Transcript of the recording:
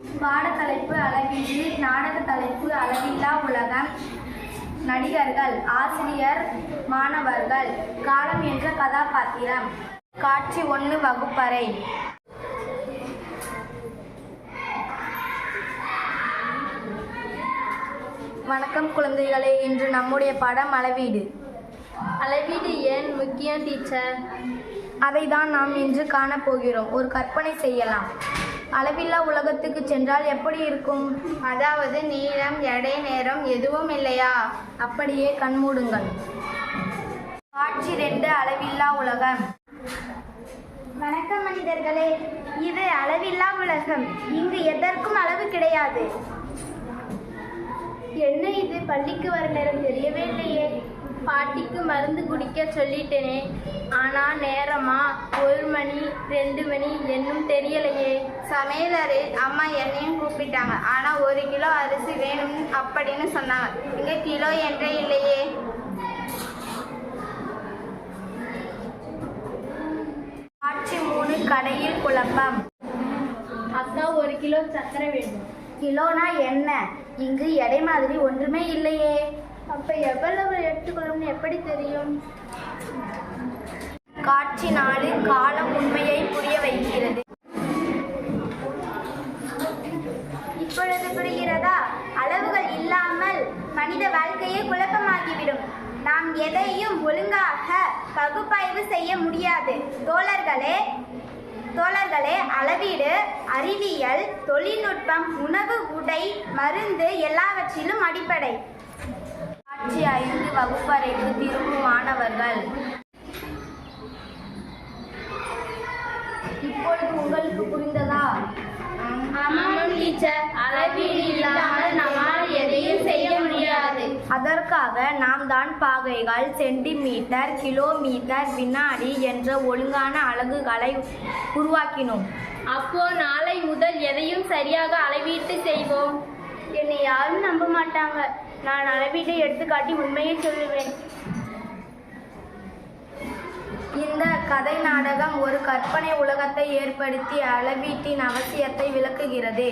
பாடத்தலைப்பு அளவீடு நாடக தலைப்பு அளவில்லா உலகம். நடிகர்கள் ஆசிரியர் மாணவர்கள் காலம் என்ற கதாபாத்திரம். காட்சி ஒன்று வகுப்பறை. வணக்கம் குழந்தைகளே இன்று நம்முடைய படம் அளவீடு. அளவீடு ஏன் முக்கியம் டீச்சர்? அதை தான் நாம் இன்று காணப்போகிறோம். ஒரு கற்பனை செய்யலாம். அளவில்லா உலகத்துக்கு சென்றால் எப்படி இருக்கும்? அதாவது நீளம் எடை நேரம் எதுவும் இல்லையா? அப்படியே கண்மூடுங்கள் காட்சி ரெண்டு அளவில்லா உலகம். வணக்கம் மனிதர்களே இது அளவில்லா உலகம். இங்கு எதற்கும் அளவு கிடையாது. என்ன இது? பள்ளிக்கு வர நேரம் தெரியவே இல்லையே. பாட்டிக்கு மருந்து குடிக்க சொல்லிட்டேனே. ஆனா நேரமா? ஒரு மணி ரெண்டு மணி என்னும் தெரியலையே. சமையலறை அம்மா என்னையும் கூப்பிட்டாங்க. ஆனால் ஒரு கிலோ அரிசி வேணும் அப்படின்னு சொன்னாங்க. இங்கே கிலோ என்றே இல்லையே. காட்சி மூணு கடையில் குழப்பம். அக்கா ஒரு கிலோ சர்க்கரை வேண்டும் கிலோனா என்ன? இங்கு எடை மாதிரி ஒன்றுமே இல்லையே. அப்ப எவ்வளவு எடுத்துக்கணும்னு எப்படி தெரியும்? காட்சி நாலு காலம் உண்மையை புரிய வைக்கிறது. இப்பொழுது புரிகிறதா? அளவுகள் இல்லாமல் மனித வாழ்க்கையே குழப்பமாகிவிடும். நாம் எதையும் ஒழுங்காக பகுப்பாய்வு செய்ய முடியாது. தோழர்களே தோழர்களே அளவீடு அறிவியல் தொழில்நுட்பம் உணவு உடை மருந்து எல்லாவற்றிலும் அடிப்படை. காட்சி ஐந்து வகுப்பறைக்கு திரும்பும் மாணவர்கள். இப்பொழுது உங்களுக்கு புரிந்ததா ஆமாம் டீச்சர் அளவீடு இல்லாமல் நம்மால் எதையும் செய்ய முடியாது. அதற்காக நாம் தான் பாகைகள் சென்டிமீட்டர் கிலோமீட்டர் வினாடி என்ற ஒழுங்கான அலகுகளை உருவாக்கினோம். அப்போ நாளை முதல் எதையும் சரியாக அளவீட்டு செய்வோம். என்னை யாரும் நம்ப மாட்டாங்க. நான் அளவீட்டை எடுத்துக்காட்டி உண்மையை சொல்லுவேன். இந்த கதை நாடகம் ஒரு கற்பனை உலகத்தை ஏற்படுத்தி அளவீட்டின் அவசியத்தை விளக்குகிறது.